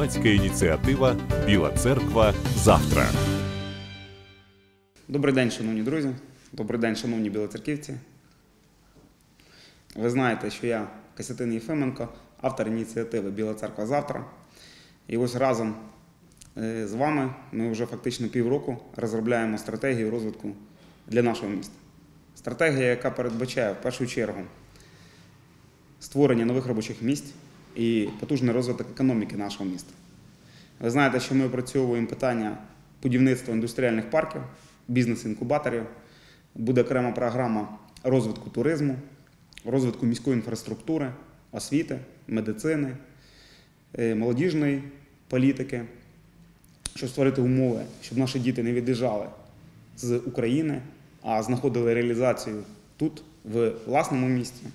громадська ініціатива Біла церква завтра. Добрий день, шановні друзі. Добрий день, шановні білоцерківці. Ви знаєте, що я Костянтин Єфименко, автор ініціативи Біла церква завтра. І ось разом е, з вами ми вже фактично півроку розробляємо стратегію розвитку для нашого міста. Стратегія, яка передбачає в першу чергу створення нових робочих місць і потужний розвиток економіки нашого міста. Ви знаєте, що ми опрацьовуємо питання будівництва індустріальних парків, бізнес-інкубаторів. Буде окрема програма розвитку туризму, розвитку міської інфраструктури, освіти, медицини, е, молодіжної політики, щоб створити умови, щоб наші діти не від'їжджали з України, а знаходили реалізацію тут, в власному місті.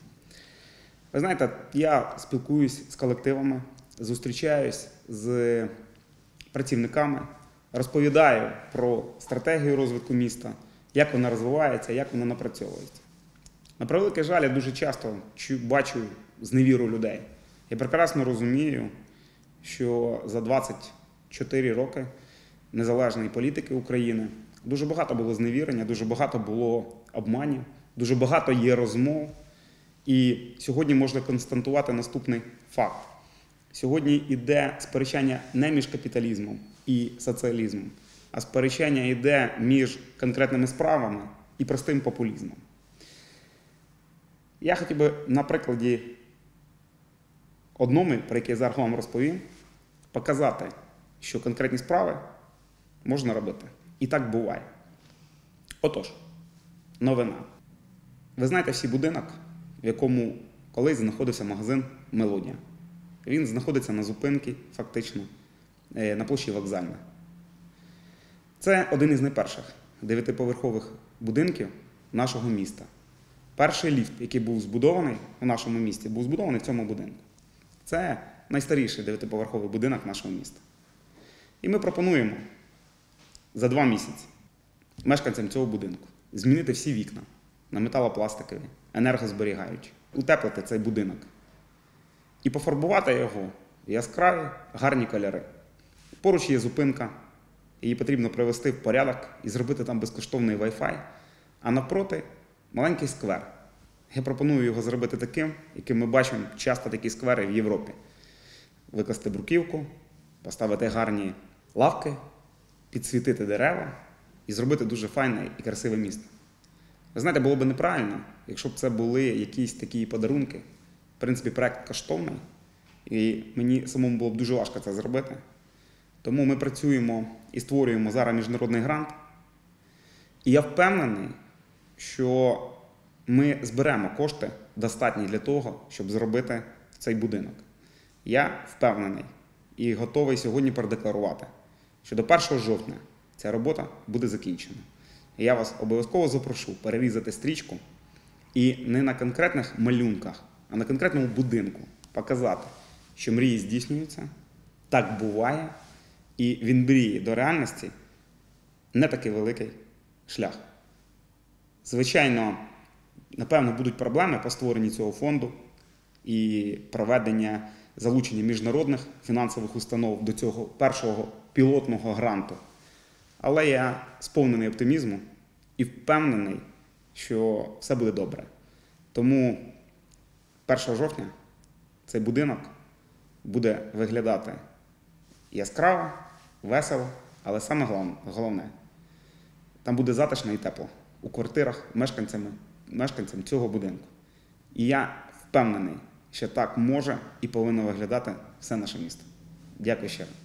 Ви знаєте, я спілкуюсь з колективами, зустрічаюсь з працівниками, розповідаю про стратегію розвитку міста, як вона розвивається, як вона напрацьовується. На превеликий жаль, я дуже часто чу- бачу зневіру людей. Я прекрасно розумію, що за 24 роки незалежної політики України дуже багато було зневірення, дуже багато було обманів, дуже багато є розмов. І сьогодні можна констатувати наступний факт. Сьогодні йде сперечання не між капіталізмом і соціалізмом, а сперечання йде між конкретними справами і простим популізмом. Я хотів би на прикладі одному, про який я зараз вам розповім, показати, що конкретні справи можна робити. І так буває. Отож, новина. Ви знаєте всі будинок, в якому колись знаходився магазин Мелодія. Він знаходиться на зупинці, фактично, е, на площі вокзальна. Це один із найперших дев'ятиповерхових будинків нашого міста. Перший ліфт, який був збудований у нашому місті, був збудований в цьому будинку. Це найстаріший дев'ятиповерховий будинок нашого міста. І ми пропонуємо за два місяці мешканцям цього будинку змінити всі вікна на металопластикові, енергозберігаючі, утеплити цей будинок і пофарбувати його яскраві, гарні кольори. Поруч є зупинка, її потрібно привести в порядок і зробити там безкоштовний Wi-Fi, а навпроти маленький сквер. Я пропоную його зробити таким, яким ми бачимо часто такі сквери в Європі. Викласти бруківку, поставити гарні лавки, підсвітити дерева і зробити дуже файне і красиве місто. Ви знаєте, було б неправильно, якщо б це були якісь такі подарунки. В принципі, проект коштовний, і мені самому було б дуже важко це зробити. Тому ми працюємо і створюємо зараз міжнародний грант. І я впевнений, що ми зберемо кошти достатні для того, щоб зробити цей будинок. Я впевнений і готовий сьогодні продекларувати, що до 1 жовтня ця робота буде закінчена. Я вас обов'язково запрошу перерізати стрічку і не на конкретних малюнках, а на конкретному будинку показати, що мрії здійснюються, так буває, і від мрії до реальності не такий великий шлях. Звичайно, напевно, будуть проблеми по створенні цього фонду і проведення залучення міжнародних фінансових установ до цього першого пілотного гранту. Але я сповнений оптимізму і впевнений, що все буде добре. Тому 1 жовтня цей будинок буде виглядати яскраво, весело, але саме головне, там буде затишно і тепло у квартирах мешканцями, мешканцям цього будинку. І я впевнений, що так може і повинно виглядати все наше місто. Дякую ще раз.